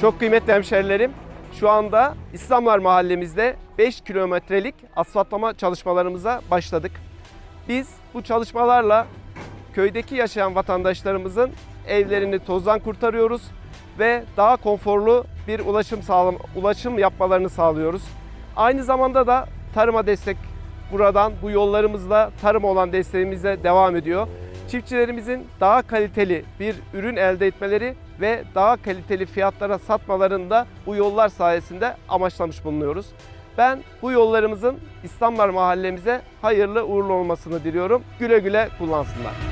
Çok kıymetli hemşerilerim, şu anda İslamlar mahallemizde 5 kilometrelik asfaltlama çalışmalarımıza başladık. Biz bu çalışmalarla köydeki yaşayan vatandaşlarımızın evlerini tozdan kurtarıyoruz ve daha konforlu bir ulaşım sağlam ulaşım yapmalarını sağlıyoruz. Aynı zamanda da tarıma destek buradan bu yollarımızla tarım olan desteğimize devam ediyor. Çiftçilerimizin daha kaliteli bir ürün elde etmeleri ve daha kaliteli fiyatlara satmalarını da bu yollar sayesinde amaçlamış bulunuyoruz. Ben bu yollarımızın İslamlar mahallemize hayırlı uğurlu olmasını diliyorum. Güle güle kullansınlar.